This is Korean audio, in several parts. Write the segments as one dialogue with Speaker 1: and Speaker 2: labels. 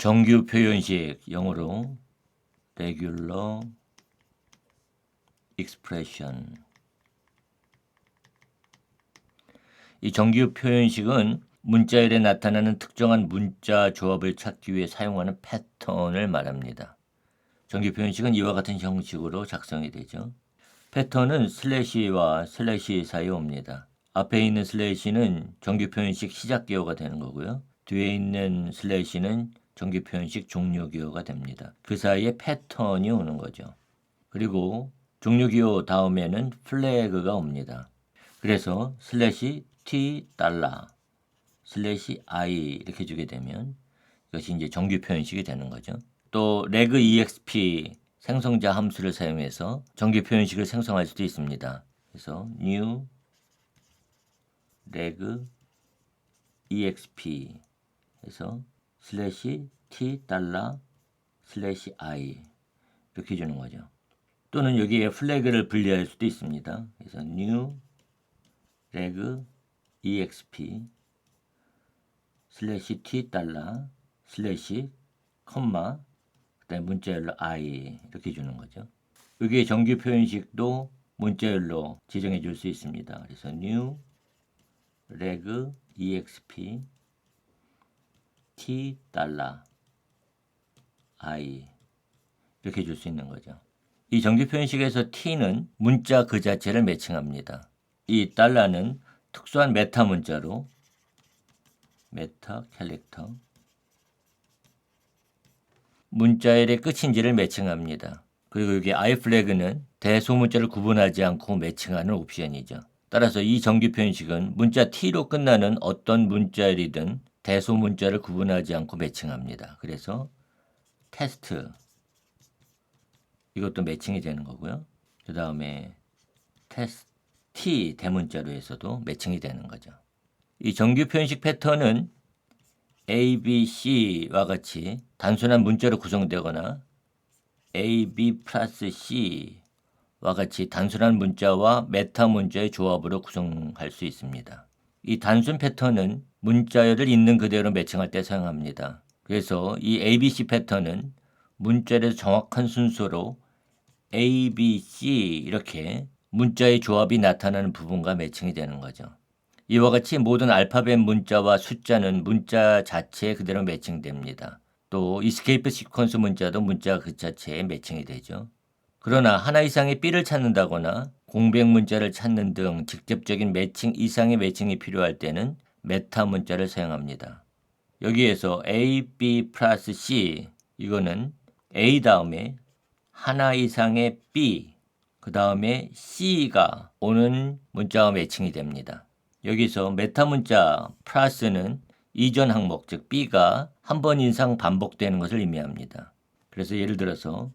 Speaker 1: 정규 표현식 영어로 regular expression 이 정규 표현식은 문자열에 나타나는 특정한 문자 조합을 찾기 위해 사용하는 패턴을 말합니다. 정규 표현식은 이와 같은 형식으로 작성이 되죠. 패턴은 슬래시와 슬래시 사이에 옵니다. 앞에 있는 슬래시는 정규 표현식 시작 기호가 되는 거고요. 뒤에 있는 슬래시는 정규 표현식 종료 기호가 됩니다. 그 사이에 패턴이 오는 거죠. 그리고 종료 기호 다음에는 플래그가 옵니다. 그래서 슬래시 t 달러 슬래시 i 이렇게 주게 되면 이것이 이제 정규 표현식이 되는 거죠. 또 reg exp 생성자 함수를 사용해서 정규 표현식을 생성할 수도 있습니다. 그래서 new reg exp 해서 슬래시 t 달러 슬래시 i 이렇게 주는 거죠. 또는 여기에 플래그를 분리할 수도 있습니다. 그래서 new reg exp 슬래시 t 달러 슬래시 컴마 그다음에 문자열로 i 이렇게 주는 거죠. 여기에 정규 표현식도 문자열로 지정해 줄 수 있습니다. 그래서 new reg exp t 달러 i 이렇게 줄 수 있는 거죠. 이 정규 표현식에서 t는 문자 그 자체를 매칭합니다. 이 달러는 특수한 메타 문자로 메타 캘릭터 문자열의 끝인지를 매칭합니다. 그리고 여기 i 플래그는 대소문자를 구분하지 않고 매칭하는 옵션이죠. 따라서 이 정규 표현식은 문자 t로 끝나는 어떤 문자열이든 대소문자를 구분하지 않고 매칭합니다. 그래서 테스트 이것도 매칭이 되는 거고요. 그 다음에 테스트 t 대문자로 해서도 매칭이 되는 거죠. 이 정규 표현식 패턴은 A, B, C와 같이 단순한 문자로 구성되거나 A, B 플러스 C와 같이 단순한 문자와 메타 문자의 조합으로 구성할 수 있습니다. 이 단순 패턴은 문자열을 있는 그대로 매칭할 때 사용합니다. 그래서 이 ABC 패턴은 문자열의 정확한 순서로 A, B, C 이렇게 문자의 조합이 나타나는 부분과 매칭이 되는 거죠. 이와 같이 모든 알파벳 문자와 숫자는 문자 자체에 그대로 매칭됩니다. 또 이스케이프 시퀀스 문자도 문자 그 자체에 매칭이 되죠. 그러나 하나 이상의 B를 찾는다거나 공백 문자를 찾는 등 직접적인 매칭 이상의 매칭이 필요할 때는 메타 문자를 사용합니다. 여기에서 A, B 플러스 C 이거는 A 다음에 하나 이상의 B 그 다음에 C가 오는 문자와 매칭이 됩니다. 여기서 메타 문자 플러스는 이전 항목 즉 B가 한 번 이상 반복되는 것을 의미합니다. 그래서 예를 들어서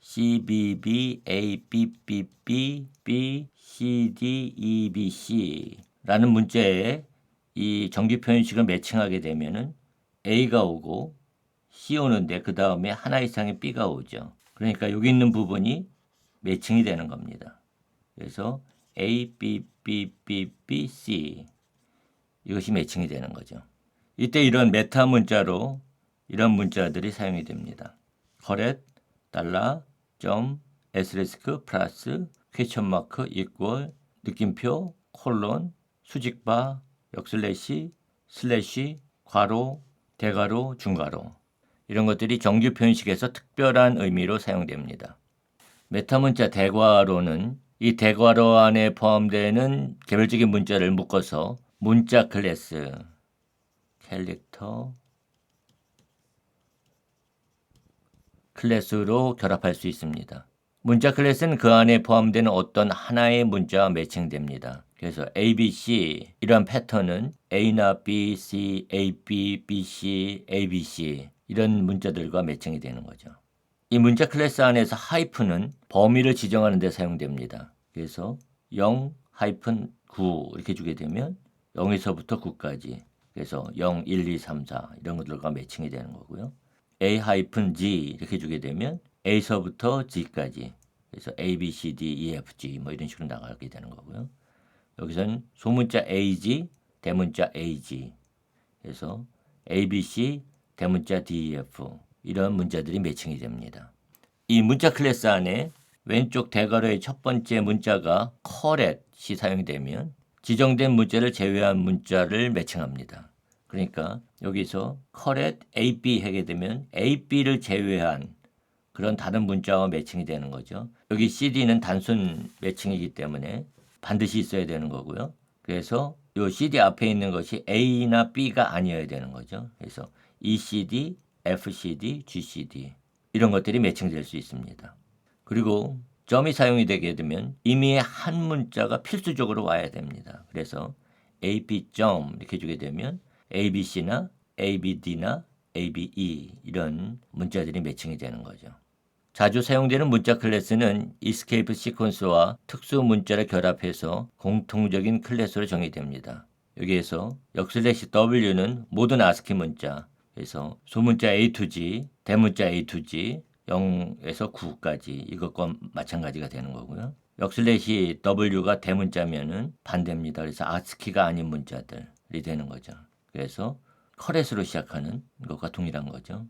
Speaker 1: C, B, B, A, B, B, B, B, C, D, E, B, C 라는 문자에 이 정규 표현식을 매칭하게 되면은 A가 오고 C 오는데 그 다음에 하나 이상의 B가 오죠. 그러니까 여기 있는 부분이 매칭이 되는 겁니다. 그래서 A, B, B, B, B, C 이것이 매칭이 되는 거죠. 이때 이런 메타 문자로 이런 문자들이 사용이 됩니다. 거렛, 달러, 점, 에스레스크, 플러스, 퀘션 마크, 이퀄, 느낌표, 콜론, 수직바, 역슬래시, 슬래시, 괄호, 대괄호, 중괄호 이런 것들이 정규 표현식에서 특별한 의미로 사용됩니다. 메타 문자 대괄호는 이 대괄호 안에 포함되는 개별적인 문자를 묶어서 문자 클래스, 캘릭터, 클래스로 결합할 수 있습니다. 문자 클래스는 그 안에 포함되는 어떤 하나의 문자와 매칭됩니다. 그래서 A, B, C 이러한 패턴은 A나 B, C, A, B, B, C, A, B, C 이런 문자들과 매칭이 되는 거죠. 이 문자 클래스 안에서 하이픈은 범위를 지정하는 데 사용됩니다. 그래서 0, 하이픈 9 이렇게 주게 되면 0에서부터 9까지 그래서 0, 1, 2, 3, 4 이런 것들과 매칭이 되는 거고요. A 하이픈 G 이렇게 주게 되면 A서부터 G까지 그래서 A, B, C, D, E, F, G 뭐 이런 식으로 나가게 되는 거고요. 여기서는 소문자 AG, 대문자 AG 그래서 A, B, C, 대문자 DEF 이런 문자들이 매칭이 됩니다. 이 문자 클래스 안에 왼쪽 대괄호의 첫 번째 문자가 correct이 사용되면 지정된 문자를 제외한 문자를 매칭합니다. 그러니까 여기서 correct AB 하게 되면 AB를 제외한 그런 다른 문자와 매칭이 되는 거죠. 여기 CD는 단순 매칭이기 때문에 반드시 있어야 되는 거고요. 그래서 요 CD 앞에 있는 것이 A나 B가 아니어야 되는 거죠. 그래서 ECD, FCD, GCD 이런 것들이 매칭될 수 있습니다. 그리고 점이 사용이 되게 되면 이미 한 문자가 필수적으로 와야 됩니다. 그래서 AP 점 이렇게 주게 되면 ABC나 ABD나 ABE 이런 문자들이 매칭이 되는 거죠. 자주 사용되는 문자 클래스는 escape 시퀀스와 특수 문자를 결합해서 공통적인 클래스로 정의됩니다. 여기에서 역슬래시 W는 모든 ASCII 문자, 그래서 소문자 A to G, 대문자 A to G, 0에서 9까지 이것과 마찬가지가 되는 거고요. 역슬래시 W가 대문자면은 반대입니다. 그래서 ASCII가 아닌 문자들이 되는 거죠. 그래서 커렛으로 시작하는 것과 동일한 거죠.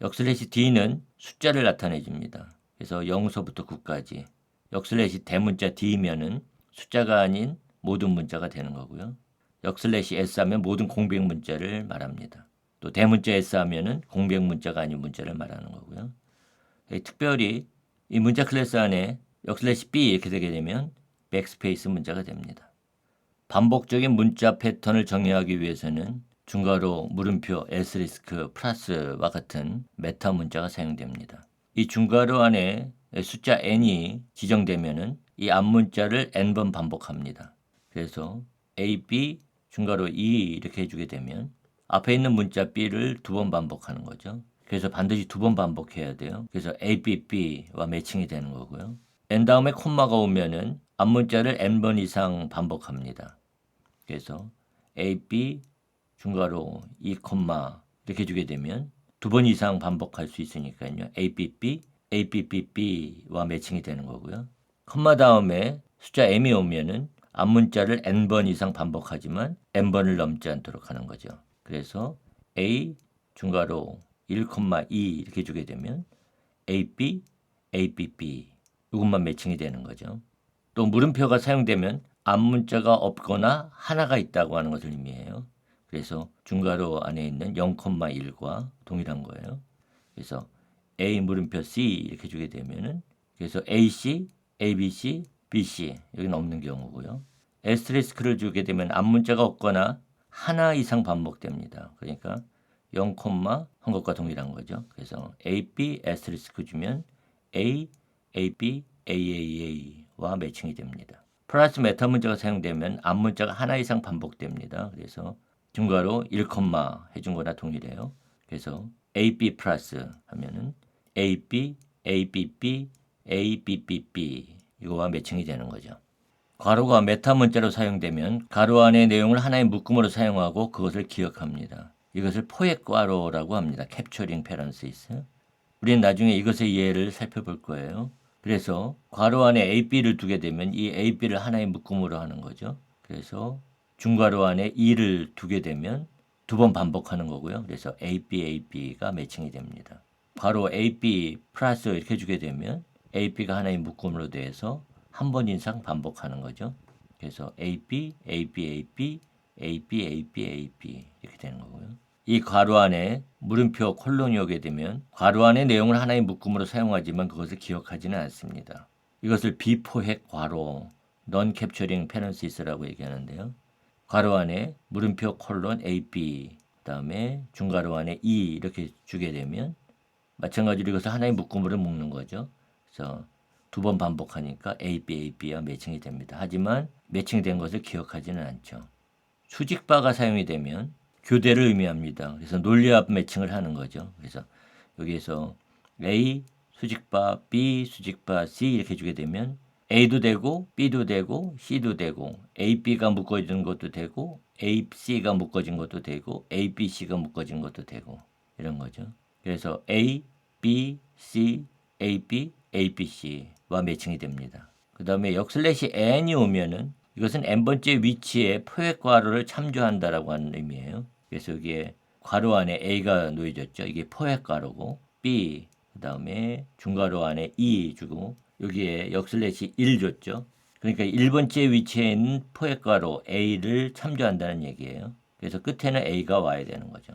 Speaker 1: 역슬래시 D는 숫자를 나타내 줍니다. 그래서 0서부터 9까지. 역슬래시 대문자 D면은 숫자가 아닌 모든 문자가 되는 거고요. 역슬래시 S 하면 모든 공백 문자를 말합니다. 또 대문자 S 하면은 공백 문자가 아닌 문자를 말하는 거고요. 예, 특별히 이 문자 클래스 안에 역슬래시 B 이렇게 되게 되면 백스페이스 문자가 됩니다. 반복적인 문자 패턴을 정의하기 위해서는 중괄호, 물음표, 에스리스크, 플러스와 같은 메타 문자가 사용됩니다. 이 중괄호 안에 숫자 n이 지정되면은 이 앞문자를 n번 반복합니다. 그래서 a, b, 중괄호 2 이렇게 해주게 되면 앞에 있는 문자 b를 두 번 반복하는 거죠. 그래서 반드시 두 번 반복해야 돼요. 그래서 a, b, b와 매칭이 되는 거고요. n 다음에 콤마가 오면은 앞문자를 n번 이상 반복합니다. 그래서 a, b, 중괄호 2, 이렇게 주게 되면 두 번 이상 반복할 수 있으니까요. ABB, ABBB와 매칭이 되는 거고요. 컴마 다음에 숫자 m이 오면은 앞문자를 n번 이상 반복하지만 n번을 넘지 않도록 하는 거죠. 그래서 A 중괄호 1, 2 이렇게 주게 되면 AB, ABB 이것만 매칭이 되는 거죠. 또 물음표가 사용되면 앞문자가 없거나 하나가 있다고 하는 것을 의미해요. 그래서 중괄호 안에 있는 0,1과 동일한 거예요. 그래서 A 물음표 C 이렇게 주게 되면은 그래서 AC, ABC, BC 여기는 없는 경우고요. 에스트리스크를 주게 되면 앞문자가 없거나 하나 이상 반복됩니다. 그러니까 0, 한 것과 동일한 거죠. 그래서 AB 에스트리스크 주면 A, AB, AAA와 매칭이 됩니다. 플러스 메타 문자가 사용되면 앞문자가 하나 이상 반복됩니다. 그래서 중괄호 1, 해준 거나 동일해요. 그래서 AB 플러스 하면은 AB, ABB, ABBB 이거와 매칭이 되는 거죠. 괄호가 메타 문자로 사용되면 괄호 안의 내용을 하나의 묶음으로 사용하고 그것을 기억합니다. 이것을 포획 괄호라고 합니다. 캡처링 페런시스. 우리는 나중에 이것의 예를 살펴볼 거예요. 그래서 괄호 안에 AB를 두게 되면 이 AB를 하나의 묶음으로 하는 거죠. 그래서 중괄호 안에 2를 두게 되면 두 번 반복하는 거고요. 그래서 AB, AB가 매칭이 됩니다. 바로 AB 플러스 이렇게 주게 되면 AB가 하나의 묶음으로 돼서 한 번 이상 반복하는 거죠. 그래서 AB, AB, AB, AB, AB, AB 이렇게 되는 거고요. 이 괄호 안에 물음표 콜론이 오게 되면 괄호 안의 내용을 하나의 묶음으로 사용하지만 그것을 기억하지는 않습니다. 이것을 비포획 괄호, non capturing parenthesis라고 얘기하는데요. 괄호 안에 물음표 콜론 AB 그다음에 중괄호 안에 E 이렇게 주게 되면 마찬가지로 이것을 하나의 묶음으로 묶는 거죠. 그래서 두 번 반복하니까 AB, AB와 매칭이 됩니다. 하지만 매칭된 것을 기억하지는 않죠. 수직바가 사용이 되면 교대를 의미합니다. 그래서 논리합 매칭을 하는 거죠. 그래서 여기에서 A 수직바, B 수직바, C 이렇게 주게 되면 A도 되고 B도 되고 C도 되고 A, B가 묶어진 것도 되고 A, C가 묶어진 것도 되고 A, B, C가 묶어진 것도 되고 이런 거죠. 그래서 A, B, C, A, B, A, B, C와 매칭이 됩니다. 그 다음에 역슬래시 n이 오면은 이것은 n번째 위치에 포획 괄호를 참조한다라고 하는 의미예요. 그래서 여기에 괄호 안에 A가 놓여졌죠. 이게 포획 괄호고 B 그 다음에 중괄호 안에 E 주고 여기에 역슬래시 1 줬죠. 그러니까 1번째 위치에 있는 포획 괄호 A를 참조한다는 얘기예요. 그래서 끝에는 A가 와야 되는 거죠.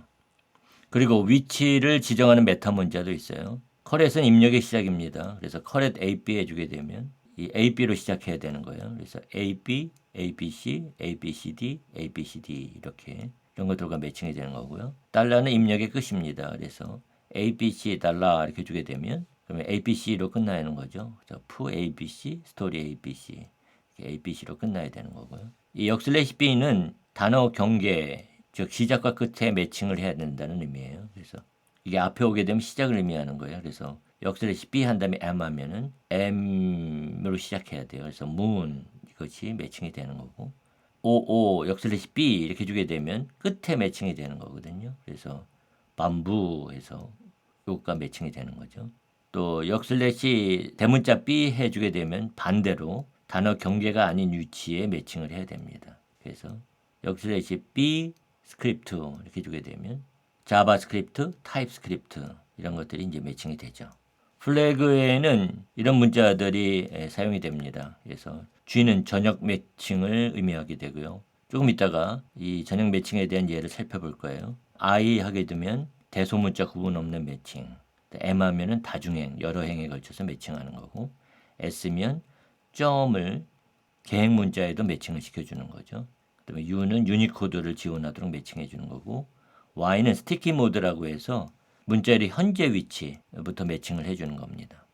Speaker 1: 그리고 위치를 지정하는 메타 문자도 있어요. 컬렛은 입력의 시작입니다. 그래서 컬렛 AB 해주게 되면 이 AB로 시작해야 되는 거예요. 그래서 AB, ABC, ABCD, ABCD 이렇게 이런 것들과 매칭이 되는 거고요. 달러는 입력의 끝입니다. 그래서 ABC 달러 이렇게 주게 되면 그러면 ABC로 끝나는 거죠. 그래서 푸 ABC, 스토리 ABC, ABC로 끝나야 되는 거고요. 이 역슬래시 B는 단어 경계, 즉 시작과 끝에 매칭을 해야 된다는 의미예요. 그래서 이게 앞에 오게 되면 시작을 의미하는 거예요. 그래서 역슬래시 B 한 다음에 M 하면은 M으로 시작해야 돼요. 그래서 moon 이것이 매칭이 되는 거고 OO 역슬래시 B 이렇게 주게 되면 끝에 매칭이 되는 거거든요. 그래서 밤부 해서 요것과 매칭이 되는 거죠. 또 역슬래시 대문자 B 해주게 되면 반대로 단어 경계가 아닌 위치에 매칭을 해야 됩니다. 그래서 역슬래시 B 스크립트 이렇게 주게 되면 자바스크립트, 타입스크립트 이런 것들이 이제 매칭이 되죠. 플래그에는 이런 문자들이 에, 사용이 됩니다. 그래서 G는 전역 매칭을 의미하게 되고요. 조금 있다가 이 전역 매칭에 대한 예를 살펴볼 거예요. I 하게 되면 대소문자 구분 없는 매칭. M 하면은 다중행, 여러 행에 걸쳐서 매칭하는 거고 S면 점을 계획 문자에도 매칭을 시켜주는 거죠. 그다음에 U는 유니코드를 지원하도록 매칭해 주는 거고 Y는 스티키 모드라고 해서 문자의 현재 위치부터 매칭을 해주는 겁니다.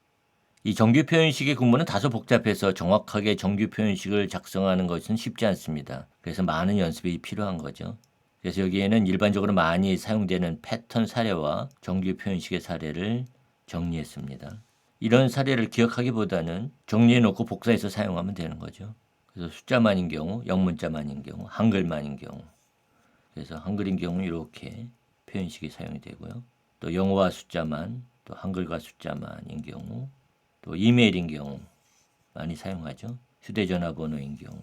Speaker 1: 이 정규 표현식의 구문은 다소 복잡해서 정확하게 정규 표현식을 작성하는 것은 쉽지 않습니다. 그래서 많은 연습이 필요한 거죠. 그래서 여기에는 일반적으로 많이 사용되는 패턴 사례와 정규 표현식의 사례를 정리했습니다. 이런 사례를 기억하기보다는 정리해놓고 복사해서 사용하면 되는 거죠. 그래서 숫자만인 경우, 영문자만인 경우, 한글만인 경우. 그래서 한글인 경우 이렇게 표현식이 사용이 되고요. 또 영어와 숫자만, 또 한글과 숫자만인 경우, 또 이메일인 경우 많이 사용하죠. 휴대전화 번호인 경우,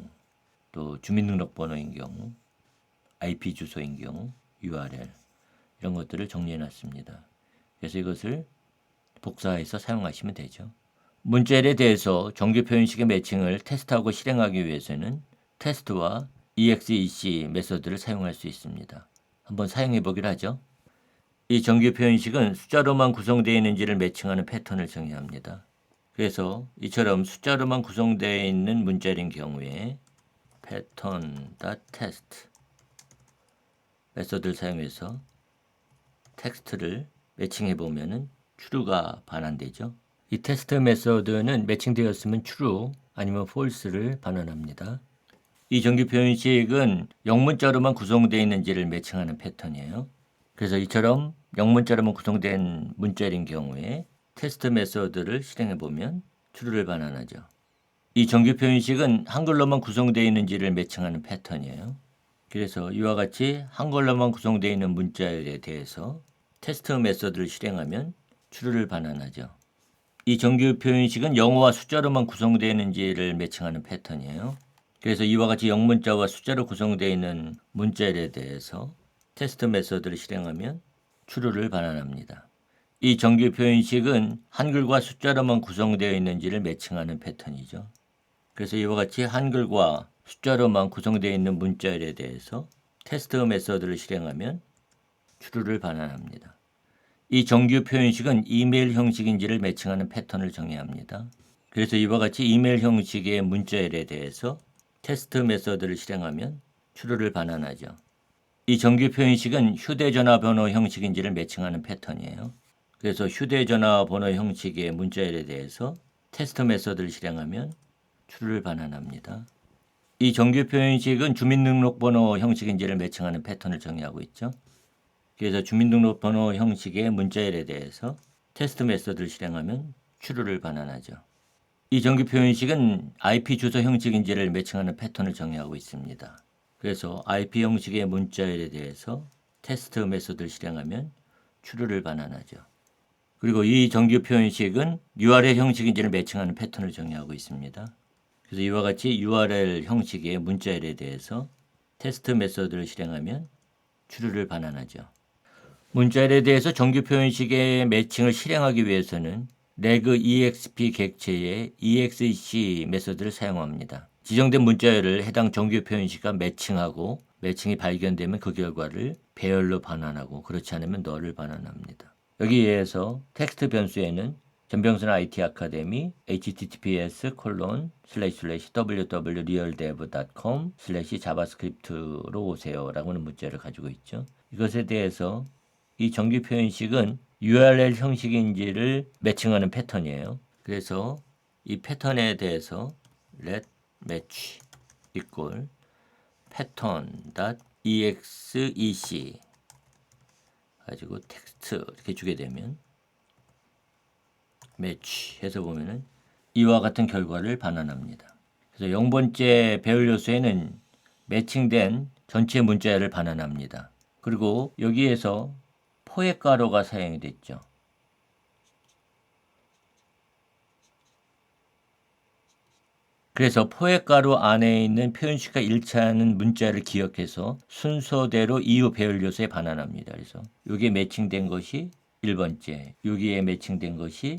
Speaker 1: 또 주민등록번호인 경우, IP 주소인 경우, URL 이런 것들을 정리해 놨습니다. 그래서 이것을 복사해서 사용하시면 되죠. 문자열에 대해서 정규 표현식의 매칭을 테스트하고 실행하기 위해서는 테스트와 exec 메소드를 사용할 수 있습니다. 한번 사용해 보기로 하죠. 이 정규 표현식은 숫자로만 구성되어 있는지를 매칭하는 패턴을 정의합니다. 그래서 이처럼 숫자로만 구성되어 있는 문자인 경우에 pattern.test 메소드를 사용해서 텍스트를 매칭해 보면은 true가 반환되죠. 이 테스트 메소드는 매칭되었으면 true 아니면 false를 반환합니다. 이 정규 표현식은 영문자로만 구성되어 있는지를 매칭하는 패턴이에요. 그래서 이처럼 영문자로만 구성된 문자인 경우에 테스트 메소드를 실행해 보면 true를 반환하죠. 이 정규 표현식은 한글로만 구성되어 있는지를 매칭하는 패턴이에요. 그래서 이와 같이 한글로만 구성되어 있는 문자에 대해서 테스트 메소드를 실행하면 true를 반환하죠. 이 정규 표현식은 영어와 숫자로만 구성되어 있는지를 매칭하는 패턴이에요. 그래서 이와 같이 영문자와 숫자로 구성되어 있는 문자에 대해서 테스트 메소드를 실행하면 true를 반환합니다. 이 정규 표현식은 한글과 숫자로만 구성되어 있는지를 매칭하는 패턴이죠. 그래서 이와 같이 한글과 숫자로만 구성되어 있는 문자열에 대해서 테스트 메소드를 실행하면 true를 반환합니다. 이 정규 표현식은 이메일 형식인지를 매칭하는 패턴을 정의합니다. 그래서 이와 같이 이메일 형식의 문자열에 대해서 테스트 메소드를 실행하면 true를 반환하죠. 이 정규 표현식은 휴대전화 번호 형식인지를 매칭하는 패턴이에요. 그래서 휴대전화 번호 형식의 문자열에 대해서 테스트 메소드를 실행하면 true를 반환합니다. 이 정규 표현식은 주민등록번호 형식인지를 매칭하는 패턴을 정의하고 있죠. 그래서 주민등록번호 형식의 문자열에 대해서 테스트 메소드를 실행하면 true를 반환하죠. 이 정규 표현식은 IP 주소 형식인지를 매칭하는 패턴을 정의하고 있습니다. 그래서 IP 형식의 문자열에 대해서 테스트 메소드를 실행하면 true를 반환하죠. 그리고 이 정규 표현식은 URL 형식인지를 매칭하는 패턴을 정의하고 있습니다. 그래서 이와 같이 URL 형식의 문자열에 대해서 테스트 메소드를 실행하면 true를 반환하죠. 문자열에 대해서 정규 표현식의 매칭을 실행하기 위해서는 레그 exp 객체의 exec 메소드를 사용합니다. 지정된 문자열을 해당 정규 표현식과 매칭하고 매칭이 발견되면 그 결과를 배열로 반환하고 그렇지 않으면 너를 반환합니다. 여기에서 텍스트 변수에는 전병선 IT 아카데미 https 콜론 슬래시 슬래시 www.realdev.com 슬래시 자바스크립트로 오세요라고는 문자를 가지고 있죠. 이것에 대해서 이 정규 표현식은 URL 형식인지를 매칭하는 패턴이에요. 그래서 이 패턴에 대해서 let match equal pattern.exec 가지고 텍스트 이렇게 주게 되면 매치 해서 보면은 이와 같은 결과를 반환합니다. 그래서 0번째 배열 요소에는 매칭된 전체 문자열을 반환합니다. 그리고 여기에서 포획 가로가 사용이 됐죠. 그래서 포획가루 안에 있는 표현식과 일치하는 문자를 기억해서 순서대로 이후 배열 요소에 반환합니다. 그래서 여기에 매칭된 것이 1번째, 여기에 매칭된 것이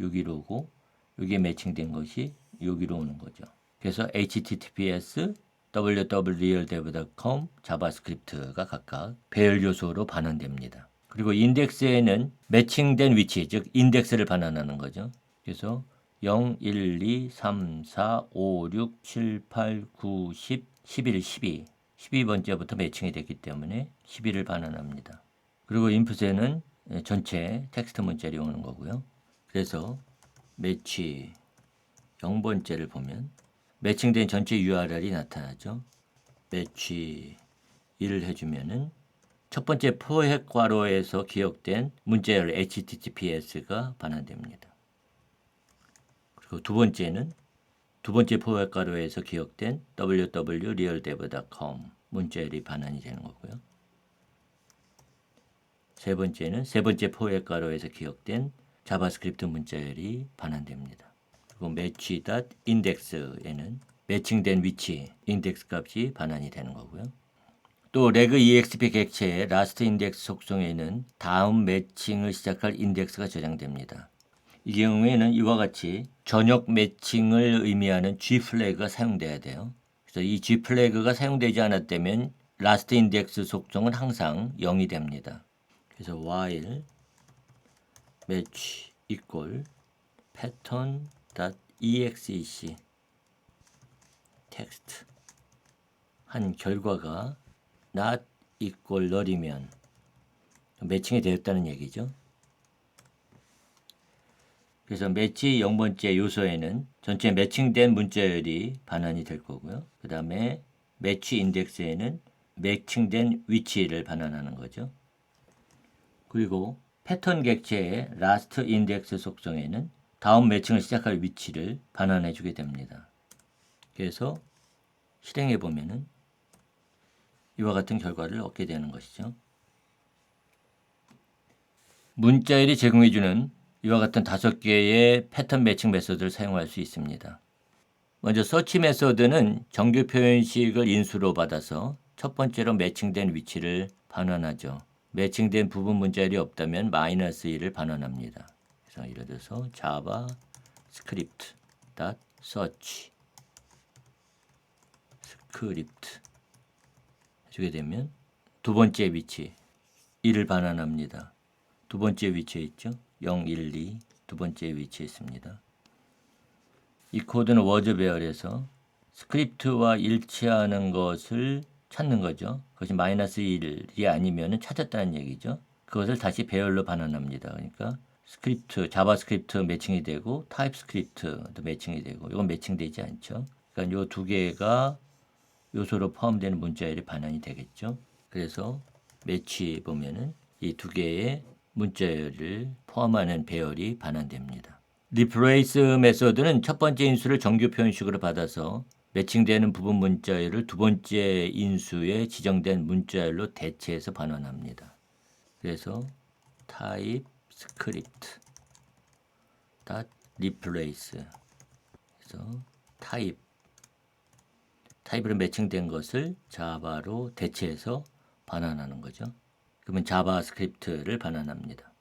Speaker 1: 여기로 오고 여기에 매칭된 것이 여기로 오는 거죠. 그래서 https www.realdev.com 자바스크립트가 각각 배열 요소로 반환됩니다. 그리고 인덱스에는 매칭된 위치, 즉 인덱스를 반환하는 거죠. 그래서 0, 1, 2, 3, 4, 5, 6, 7, 8, 9, 10, 11, 12. 12번째부터 매칭이 됐기 때문에 12를 반환합니다. 그리고 인풋에는 전체 텍스트 문자를 오는 거고요. 그래서 매치 0번째를 보면 매칭된 전체 URL이 나타나죠. 매치 1을 해주면은 첫 번째 포획 괄호에서 기억된 문자열 HTTPS가 반환됩니다. 그리고 두 번째는 두 번째 포획 괄호에서 기억된 www.realdev.com 문자열이 반환이 되는 거고요. 세 번째는 세 번째 포획 괄호에서 기억된 자바스크립트 문자열이 반환됩니다. 그리고 match.index에는 매칭된 위치 인덱스 값이 반환이 되는 거고요. 또 레그 exp 객체의 라스트 인덱스 속성에는 다음 매칭을 시작할 인덱스가 저장됩니다. 이 경우에는 이와 같이 전역 매칭을 의미하는 G 플래그가 사용돼야 돼요. 그래서 이 G 플래그가 사용되지 않았다면 라스트 인덱스 속성은 항상 0이 됩니다. 그래서 while match equal pattern.exec 텍스트 한 결과가 not equal null이면 매칭이 되었다는 얘기죠. 그래서 매치 0번째 요소에는 전체 매칭된 문자열이 반환이 될 거고요. 그 다음에 매치 인덱스에는 매칭된 위치를 반환하는 거죠. 그리고 패턴 객체의 라스트 인덱스 속성에는 다음 매칭을 시작할 위치를 반환해 주게 됩니다. 그래서 실행해 보면은 이와 같은 결과를 얻게 되는 것이죠. 문자열이 제공해 주는 이와 같은 다섯 개의 패턴 매칭 메소드를 사용할 수 있습니다. 먼저 서치 메소드는 정규 표현식을 인수로 받아서 첫 번째로 매칭된 위치를 반환하죠. 매칭된 부분 문자열이 없다면 마이너스 1을 반환합니다. 그래서 예를 들어서 java script search script 해주게 되면 두 번째 위치 1을 반환합니다. 두 번째 위치에 있죠. 0, 1, 2 두 번째 위치에 있습니다. 이 코드는 워드 배열에서 스크립트와 일치하는 것을 찾는 거죠. 그것이 마이너스 1이 아니면 찾았다는 얘기죠. 그것을 다시 배열로 반환합니다. 그러니까 스크립트, 자바스크립트 매칭이 되고 타입스크립트도 매칭이 되고 이건 매칭되지 않죠. 그러니까 이 두 개가 요소로 포함되는 문자열이 반환이 되겠죠. 그래서 매치 보면은 이 두 개의 문자열을 포함하는 배열이 반환됩니다. 리플레이스 메소드는 첫 번째 인수를 정규 표현식으로 받아서 매칭되는 부분 문자열을 두 번째 인수에 지정된 문자열로 대체해서 반환합니다. 그래서 type script dot replace 그래서 type 타입으로 매칭된 것을 자바로 대체해서 반환하는 거죠. 그러면 자바스크립트를 반환합니다.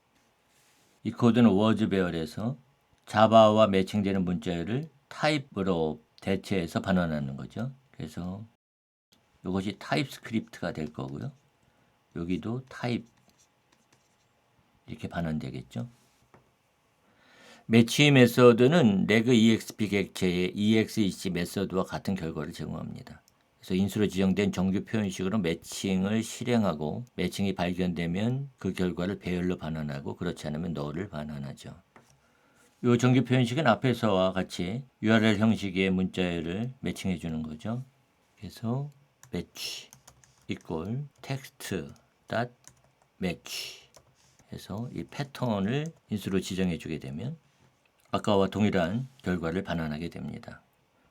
Speaker 1: 이 코드는 워즈 배열에서 자바와 매칭되는 문자열을 타입으로 대체해서 반환하는 거죠. 그래서 이것이 타입 스크립트가 될 거고요. 여기도 타입 이렇게 반환되겠죠. 매치 메서드는 레그 exp 객체의 exec 메서드와 같은 결과를 제공합니다. 그래서 인수로 지정된 정규 표현식으로 매칭을 실행하고 매칭이 발견되면 그 결과를 배열로 반환하고 그렇지 않으면 너를 반환하죠. 이 정규 표현식은 앞에서와 같이 URL 형식의 문자열을 매칭해 주는 거죠. 그래서 매치 이꼴 텍스트 닷 매치 해서 이 패턴을 인수로 지정해 주게 되면 아까와 동일한 결과를 반환하게 됩니다.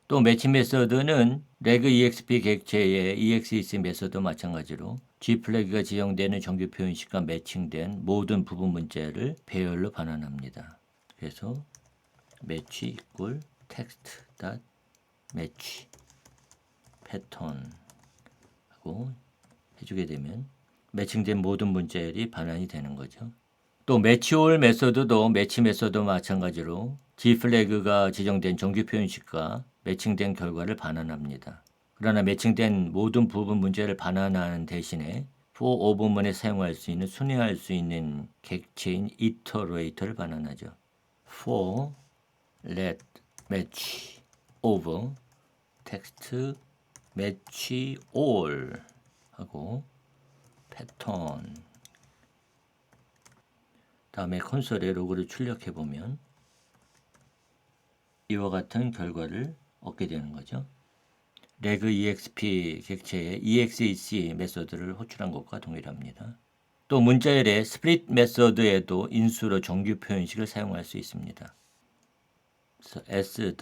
Speaker 1: 또 매치 메서드는 레그 exp 객체의 exec 메서드 마찬가지로 g 플래그가 지정되는 정규 표현식과 매칭된 모든 부분 문자를 배열로 반환합니다. 그래서 매치 이꼴 텍스트 닷 매치 패턴 하고 해주게 되면 매칭된 모든 문자열이 반환이 되는 거죠. 또 매치올 메서드도 매치 메서드 마찬가지로 g 플래그가 지정된 정규 표현식과 매칭된 결과를 반환합니다. 그러나 매칭된 모든 부분 문제를 반환하는 대신에 for 오버문에 사용할 수 있는 순회할 수 있는 객체인 iterator를 반환하죠. For let match over text match all 하고 패턴 다음에 콘솔에 로그를 출력해 보면 이와 같은 결과를 얻게 되는 거죠. 레그 exp 객체의 exec 메서드를 호출한 것과 동일합니다. 또 문자열의 split 메서드에도 인수로 정규 표현식을 사용할 수 있습니다. 그래서 s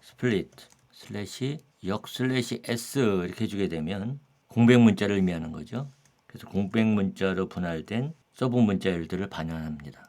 Speaker 1: split 슬래시 역 슬래시 s 이렇게 해주게 되면 공백 문자를 의미하는 거죠. 그래서 공백 문자로 분할된 서브 문자열들을 반환합니다.